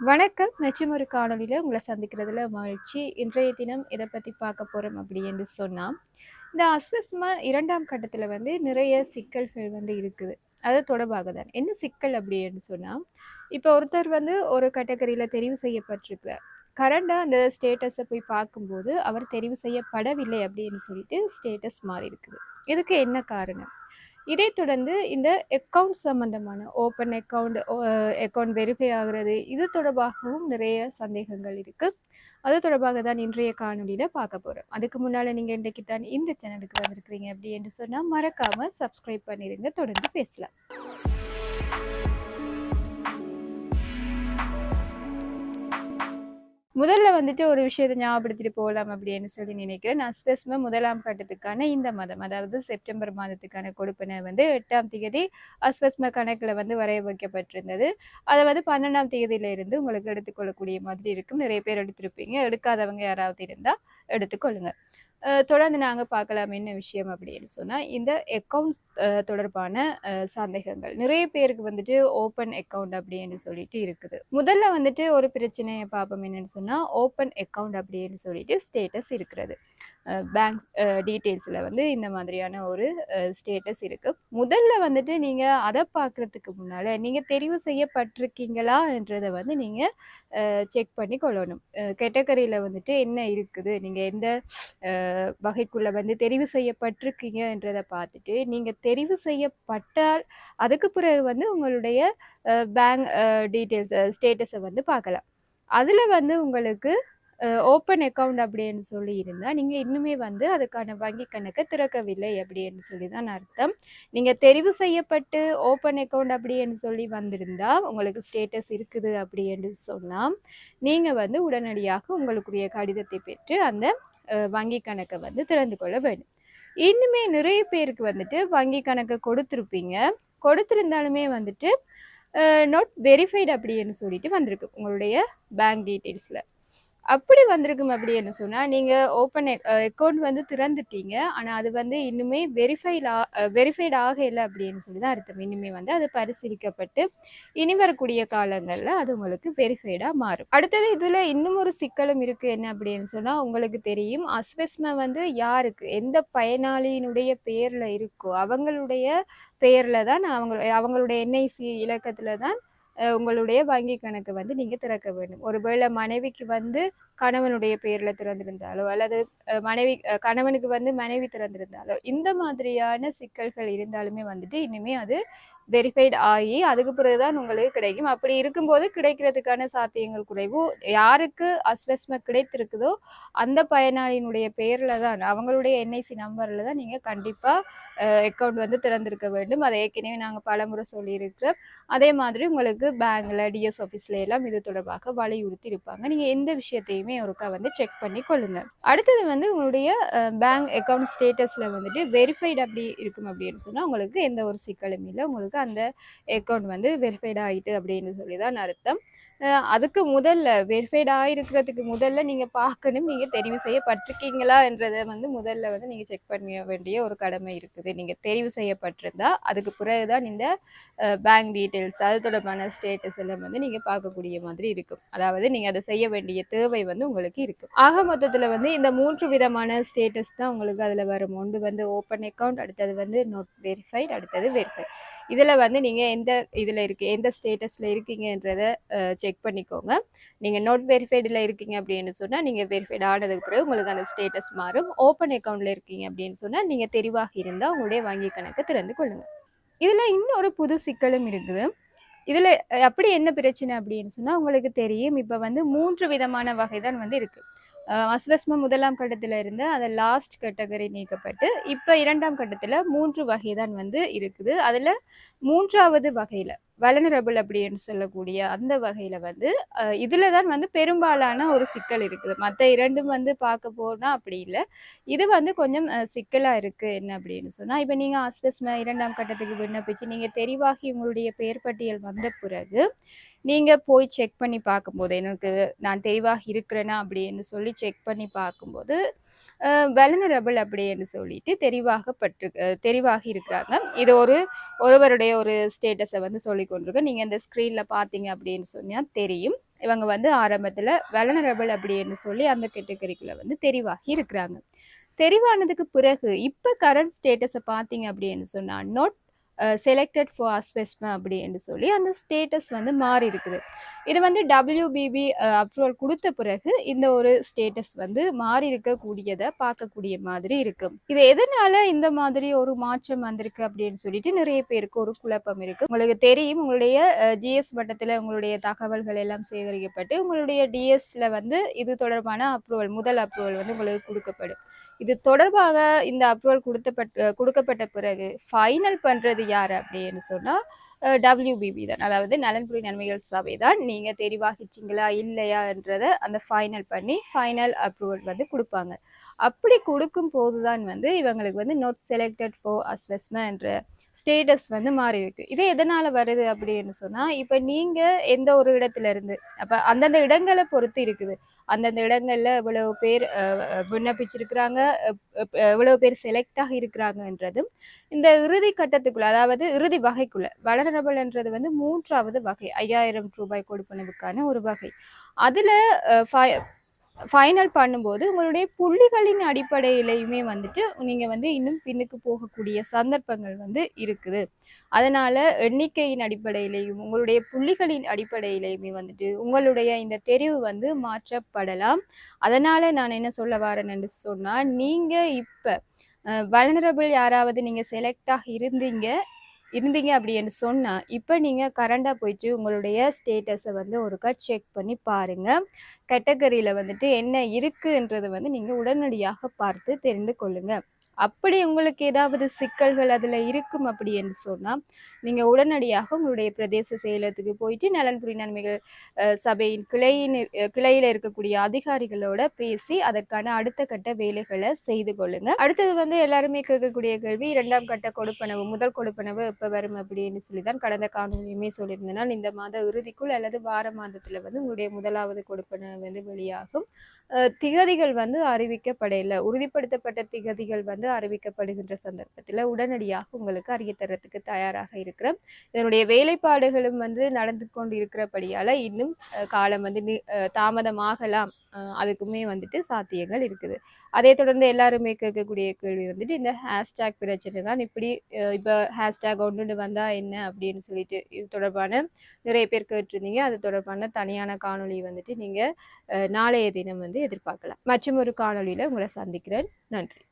வணக்கம். மற்றும் ஒரு உங்களை சந்திக்கிறதுல மகிழ்ச்சி. இன்றைய தினம் இதை பற்றி பார்க்க போகிறோம் அப்படி என்று சொன்னால் இந்த அஸ்வஸ்மா இரண்டாம் கட்டத்தில் வந்து நிறைய சிக்கல்கள் வந்து இருக்குது. அது தொடர்பாக தான். என்ன சிக்கல் அப்படி என்று சொன்னால் இப்போ ஒருத்தர் வந்து ஒரு கேட்டகரியில் தெரிவு செய்யப்பட்டிருக்கிறார். கரண்டாக அந்த ஸ்டேட்டஸை போய் பார்க்கும்போது அவர் தெரிவு செய்யப்படவில்லை அப்படின்னு சொல்லிட்டு ஸ்டேட்டஸ் மாறி இருக்குது இதுக்கு என்ன காரணம்? இதைத் தொடர்ந்து இந்த அக்கவுண்ட் சம்பந்தமான ஓப்பன் அக்கௌண்ட் அக்கவுண்ட் வெரிஃபை ஆகுறது இது தொடர்பாகவும் நிறைய சந்தேகங்கள் இருக்குது அது தொடர்பாக தான் இன்றைய காணொலியில் பார்க்க போகிறோம் அதுக்கு முன்னால் நீங்கள் இன்றைக்கு தான் இந்த சேனலுக்கு வந்திருக்கிறீங்க அப்படி என்று சொன்னால் மறக்காமல் சப்ஸ்கிரைப் பண்ணிருங்க. தொடர்ந்து பேசலாம். முதல்ல வந்துட்டு ஒரு விஷயத்தை ஞாபகப்படுத்திட்டு போகலாம் அப்படின்னு சொல்லி நினைக்கிறேன். நான் ஸ்பெஸ்ம முதலாம் கட்டத்துக்கான இந்த மாதம் அதாவது செப்டம்பர் மாதத்துக்கான கொடுப்பினை வந்து எட்டாம் தேதி அஸ்வஸ்ம கணக்கில் வந்து வரைய வைக்கப்பட்டிருந்தது. அதை வந்து பன்னெண்டாம் தேதியில இருந்து உங்களுக்கு எடுத்துக்கொள்ளக்கூடிய மாதிரி இருக்கும். நிறைய பேர் எடுத்திருப்பீங்க. எடுக்காதவங்க யாராவது இருந்தால் எடுத்துக்கொள்ளுங்க. தொடர்ந்து நாங்கள் பார்க்கலாம் என்ன விஷயம் அப்படின்னு சொன்னால் இந்த அக்கௌண்ட்ஸ் தொடர்பான சந்தேகங்கள். நிறைய பேருக்கு வந்துட்டு ஓப்பன் அக்கௌண்ட் அப்படின்னு சொல்லிட்டு இருக்குது. முதல்ல வந்துட்டு ஒரு பிரச்சனையை பார்ப்போம் என்னன்னு சொன்னால் ஓப்பன் அக்கௌண்ட் அப்படின்னு சொல்லிட்டு ஸ்டேட்டஸ் இருக்கிறது. பேங்க் டீட்டெயில்ஸில் வந்து இந்த மாதிரியான ஒரு ஸ்டேட்டஸ் இருக்குது முதல்ல வந்துட்டு நீங்கள் அதை பார்க்குறதுக்கு முன்னால் நீங்கள் தெரிவு செய்யப்பட்டிருக்கீங்களா என்றதை வந்து நீங்கள் செக் பண்ணி கொள்ளணும். கேட்டகரியில் வந்துட்டு என்ன இருக்குது? நீங்கள் எந்த வகைக்குள்ளே வந்து தெரிவு செய்யப்பட்டிருக்கீங்கன்றதை பார்த்துட்டு நீங்கள் தெரிவு செய்யப்பட்டால் அதுக்கு பிறகு வந்து உங்களுடைய பேங்க் டீட்டெயில்ஸ் ஸ்டேட்டஸை வந்து பார்க்கலாம். அதில் வந்து உங்களுக்கு ஓப்பன் அக்கவுண்ட் அப்படின்னு சொல்லி இருந்தால் நீங்கள் இன்னுமே வந்து அதுக்கான வங்கி கணக்கை திறக்கவில்லை அப்படின்னு சொல்லி தான் அர்த்தம். நீங்கள் தெரிவு செய்யப்பட்டு ஓப்பன் அக்கௌண்ட் அப்படின்னு சொல்லி வந்திருந்தால் உங்களுக்கு ஸ்டேட்டஸ் இருக்குது அப்படின்னு சொன்னால் நீங்கள் வந்து உடனடியாக உங்களுக்குரிய கடிதத்தை பெற்று அந்த வங்கி கணக்கை வந்து திறந்து கொள்ள வேண்டும். இன்னுமே நிறைய பேருக்கு வந்துட்டு வங்கி கணக்கை கொடுத்துருப்பீங்க. கொடுத்துருந்தாலுமே வந்துட்டு நோட் வெரிஃபைடு அப்படின்னு சொல்லிட்டு வந்திருக்கு உங்களுடைய பேங்க் டீட்டெயில்ஸில் அப்படி வந்திருக்கும் அப்படின்னு சொன்னால் நீங்கள் ஓப்பன் அக்கௌண்ட் வந்து திறந்துட்டீங்க. ஆனால் அது வந்து இன்னுமே வெரிஃபைட் ஆ வெரிஃபைட் ஆகலை அப்படின்னு சொல்லி தான் அர்த்தம். இன்னுமே வந்து அது பரிசீலிக்கப்பட்டு இனி வரக்கூடிய காலங்களில் அது உங்களுக்கு வெரிஃபைடாக மாறும். அடுத்தது இதில் இன்னும் ஒரு சிக்கலும் இருக்குது என்ன அப்படின்னு சொன்னால் உங்களுக்கு தெரியும் அஸ்வெஸ்மை வந்து யாருக்கு எந்த பயனாளியினுடைய பேரில் இருக்கோ அவங்களுடைய பேரில் தான் அவங்க அவங்களுடைய என்ஐசி இலக்கத்தில் தான் உங்களுடைய வங்கி கணக்கு வந்து நீங்கள் திறக்க வேண்டும். ஒருவேளை மனைவிக்கு வந்து கணவனுடைய பேரில் திறந்திருந்தாலோ அல்லது மனைவி கணவனுக்கு வந்து மனைவி திறந்திருந்தாலோ இந்த மாதிரியான சிக்கல்கள் இருந்தாலுமே வந்துட்டு இனிமே அது வெரிஃபைட் ஆகி அதுக்கு பிறகுதான் உங்களுக்கு கிடைக்கும். அப்படி இருக்கும்போது கிடைக்கிறதுக்கான சாத்தியங்கள் குறைவு. யாருக்கு அஸ்வஸ்ம கிடைத்திருக்குதோ அந்த பயனாளியினுடைய பேரில் தான் அவங்களுடைய என்ஐசி நம்பரில் தான் நீங்கள் கண்டிப்பாக அக்கௌண்ட் வந்து திறந்திருக்க வேண்டும். அதை ஏற்கனவே நாங்கள் பலமுறை சொல்லியிருக்கிறோம். அதே மாதிரி உங்களுக்கு பேங்கில் டிஎஸ் ஆஃபீஸில் எல்லாம் இது தொடர்பாக வலியுறுத்தி இருப்பாங்க. நீங்கள் எந்த விஷயத்தையுமே ஒருக்கா வந்து செக் பண்ணி கொள்ளுங்கள் அடுத்தது வந்து உங்களுடைய பேங்க் அக்கௌண்ட் ஸ்டேட்டஸில் வந்துட்டு வெரிஃபைடு அப்படி இருக்கும் அப்படின்னு சொன்னால் உங்களுக்கு எந்த ஒரு சிக்கலும் இல்லை. உங்களுக்கு அந்த அக்கௌண்ட் வந்து வெரிஃபைட் ஆகிட்டு அப்படின்னு சொல்லி தான் அர்த்தம் அதுக்கு முதல்ல வெரிஃபைட் ஆகிருக்கிறதுக்கு முதல்ல நீங்கள் பார்க்கணும் நீங்கள் தெரிவு செய்யப்பட்டிருக்கீங்களா என்றதை வந்து முதல்ல வந்து நீங்கள் செக் பண்ண வேண்டிய ஒரு கடமை இருக்குது. நீங்கள் தெரிவு செய்யப்பட்டிருந்தா அதுக்கு பிறகு தான் இந்த பேங்க் டீட்டெயில்ஸ் அது தொடர்பான ஸ்டேட்டஸ் எல்லாம் வந்து நீங்கள் பார்க்கக்கூடிய மாதிரி இருக்கும். அதாவது நீங்கள் அதை செய்ய வேண்டிய தேவை வந்து உங்களுக்கு இருக்கும். ஆக மொத்தத்தில் வந்து இந்த மூன்று விதமான ஸ்டேட்டஸ் தான் உங்களுக்கு அதில் வரும்? ஒன்று வந்து ஓப்பன் அக்கௌண்ட் அடுத்தது வந்து நோட் வெரிஃபைட் அடுத்தது வெரிஃபைட் இதில் வந்து நீங்கள் எந்த இதில் இருக்குது எந்த ஸ்டேட்டஸில் இருக்கீங்கன்றதை செக் பண்ணிக்கோங்க. நீங்கள் நோட் வெரிஃபைடில் இருக்கீங்க அப்படின்னு சொன்னால் நீங்கள் வெரிஃபைட் ஆனதுக்கு பிறகு உங்களுக்கு அந்த ஸ்டேட்டஸ் மாறும். ஓப்பன் அக்கௌண்ட்டில் இருக்கீங்க அப்படின்னு சொன்னால் நீங்கள் தெரிவாக இருந்தால் உங்களுடைய வங்கி கணக்கு திறந்து கொள்ளுங்கள் இதில் இன்னொரு புது சிக்கலும் இருக்குது. இதில் அப்படி என்ன பிரச்சனை அப்படின்னு சொன்னால் உங்களுக்கு தெரியும். இப்போ வந்து மூன்று விதமான வகை தான் வந்து இருக்குது அஸ்வஸ்ம முதலாம் கட்டத்தில் இருந்து அதை லாஸ்ட் கேட்டகரி நீக்கப்பட்டு இப்போ இரண்டாம் கட்டத்தில் மூன்று வகை தான் வந்து இருக்குது. அதில் மூன்றாவது வகையில் வலனரபிள் அப்படின்னு சொல்லக்கூடிய அந்த வகையில் வந்து இதில் தான் வந்து பெரும்பாலான ஒரு சிக்கல் இருக்குது. மற்ற இரண்டும் வந்து பார்க்க போனால் அப்படி இல்லை. இது வந்து கொஞ்சம் சிக்கலாக இருக்குது என்ன அப்படின்னு சொன்னால் இப்போ நீங்கள் அஸ்வஸ்ம இரண்டாம் கட்டத்துக்கு விண்ணப்பிச்சு நீங்கள் தெரிவாகி உங்களுடைய பெயர் பட்டியல் வந்த பிறகு நீங்கள் போய் செக் பண்ணி பார்க்கும்போது எனக்கு நான் தெளிவாக இருக்கிறேனா அப்படின்னு சொல்லி செக் பண்ணி பார்க்கும்போது வெலனரபிள் அப்படின்னு சொல்லிட்டு தெரிவாகப்பட்டு தெரிவாக இருக்கிறாங்க இது ஒரு ஒருவருடைய ஒரு ஸ்டேட்டஸை வந்து சொல்லி கொண்டிருக்கு. நீங்கள் இந்த ஸ்க்ரீனில் பார்த்தீங்க அப்படின்னு சொன்னால் தெரியும். இவங்க வந்து ஆரம்பத்தில் வெலனரபிள் அப்படின்னு சொல்லி அந்த கேட்டகரிக்குள்ள வந்து தெரிவாகி இருக்கிறாங்க. தெரிவானதுக்கு பிறகு இப்போ கரண்ட் ஸ்டேட்டஸை பார்த்தீங்க அப்படின்னு சொன்னால் நோட் செலக்டட் ஃபார் அஸ்பெஸ்மா அப்படின்னு சொல்லி அந்த ஸ்டேட்டஸ் வந்து மாறி இருக்குது. இது வந்து டபிள்யூபிபி அப்ரூவல் கொடுத்த பிறகு இந்த ஒரு ஸ்டேட்டஸ் வந்து மாறி இருக்கக்கூடியதை பார்க்கக்கூடிய மாதிரி இருக்கு. இது எதனால இந்த மாதிரி ஒரு மாற்றம் வந்திருக்கு அப்படின்னு சொல்லிட்டு நிறைய பேருக்கு ஒரு குழப்பம் இருக்கு. உங்களுக்கு தெரியும் உங்களுடைய ஜிஎஸ் மட்டத்தில் உங்களுடைய தகவல்கள் எல்லாம் சேகரிக்கப்பட்டு உங்களுடைய டிஎஸ்ல வந்து இது தொடர்பான அப்ரூவல் முதல் அப்ரூவல் வந்து உங்களுக்கு கொடுக்கப்படும். இது தொடர்பாக இந்த அப்ரூவல் கொடுத்தப்பட்ட கொடுக்கப்பட்ட பிறகு ஃபைனல் பண்ணுறது யார் அப்படின்னு சொன்னால் டபிள்யூபிபி தான். அதாவது நலன்புரி நன்மைகள் சபை தான். நீங்கள் தெரிவாகிச்சிங்களா இல்லையான்றதை அந்த ஃபைனல் பண்ணி ஃபைனல் அப்ரூவல் வந்து கொடுப்பாங்க. அப்படி கொடுக்கும் போது தான் வந்து இவங்களுக்கு வந்து நோட் செலக்டட் ஃபோர் அஸ்வஸ்மன்ற ஸ்டேட்டஸ் வந்து மாறி இருக்கு. இது எதனால வருது அப்படின்னு சொன்னா இப்ப நீங்க எந்த ஒரு இடத்துல இருந்து அப்ப அந்தந்த இடங்களை பொறுத்து இருக்குது. அந்தந்த இடங்கள்ல எவ்வளவு பேர் விண்ணப்பிச்சிருக்கிறாங்க எவ்வளவு பேர் செலக்ட் ஆகி இருக்கிறாங்கன்றதும் இந்த இறுதி கட்டத்துக்குள்ள அதாவது இறுதி வகைக்குள்ள வளரபல்ன்றது வந்து மூன்றாவது வகை ஐயாயிரம் ரூபாய் கொடுப்பனவுக்கான ஒரு வகை. அதுல ஃபைனல் பண்ணும்போது உங்களுடைய புள்ளிகளின் அடிப்படையிலையுமே வந்துட்டு நீங்கள் வந்து இன்னும் பின்னுக்கு போகக்கூடிய சந்தர்ப்பங்கள் வந்து இருக்குது. அதனால் எண்ணிக்கையின் அடிப்படையிலையும் உங்களுடைய புள்ளிகளின் அடிப்படையிலையுமே வந்துட்டு உங்களுடைய இந்த தெரிவு வந்து மாற்றப்படலாம். அதனால் நான் என்ன சொல்ல வரேன்னு சொன்னால் நீங்கள் இப்போ வல்னரபிள் யாராவது நீங்கள் செலக்டாக இருந்தீங்க இருந்தீங்க அப்படின்னு சொன்னால் இப்போ நீங்கள் கரண்டாக போயிட்டு உங்களுடைய ஸ்டேட்டஸை வந்து ஒருக்கா செக் பண்ணி பாருங்கள் கேட்டகரியில் வந்துட்டு என்ன இருக்குன்றதை வந்து நீங்கள் உடனடியாக பார்த்து தெரிந்து கொள்ளுங்கள் அப்படி உங்களுக்கு ஏதாவது சிக்கல்கள் அதில் இருக்கும் அப்படின்னு சொன்னால் நீங்கள் உடனடியாக உங்களுடைய பிரதேச செயலகத்துக்கு போயிட்டு நலன்புரி நன்மைகள் சபையின் கிளையின் கிளையில் இருக்கக்கூடிய அதிகாரிகளோட பேசி அதற்கான அடுத்த கட்ட வேலைகளை செய்து கொள்ளுங்க. அடுத்தது வந்து எல்லாருமே கேட்கக்கூடிய கேள்வி இரண்டாம் கட்ட கொடுப்பனவு முதல் கொடுப்பனவு எப்போ வரும் அப்படின்னு சொல்லி தான் கடந்த காணொலியுமே சொல்லியிருந்தனால் இந்த மாத இறுதிக்குள் அல்லது வார மாதத்தில் வந்து உங்களுடைய முதலாவது கொடுப்பனவு வந்து வெளியாகும். திகதிகள் வந்து அறிவிக்கப்படையில உறுதிப்படுத்தப்பட்ட திகதிகள் வந்து அறிவிக்கப்படுகின்ற சந்தர்ப்பத்தில் உடனடியாக உங்களுக்கு அறிய தரத்துக்கு தயாராக இருக்கிற இதனுடைய வேலைப்பாடுகளும் வந்து நடந்து கொண்டு இருக்கிறபடியால இன்னும் காலம் வந்து தாமதமாகலாம். அதுக்குமே வந்துட்டு சாத்தியங்கள் இருக்குது. அதே தொடர்ந்து எல்லாருமே கேட்கக்கூடிய கேள்வி வந்துட்டு இந்த ஹேஷ்டேக் பிரச்சனை தான் இப்படி இப்போ ஹேஷ்டேக் ஒன்று வந்தால் என்ன அப்படின்னு சொல்லிட்டு இது தொடர்பான நிறைய பேர் கேட்டிருந்தீங்க. அது தொடர்பான தனியான காணொலி வந்துட்டு நீங்கள் நாளைய தினம் வந்து எதிர்பார்க்கலாம். மற்றும் ஒரு காணொலியில் உங்களை சந்திக்கிறேன். நன்றி.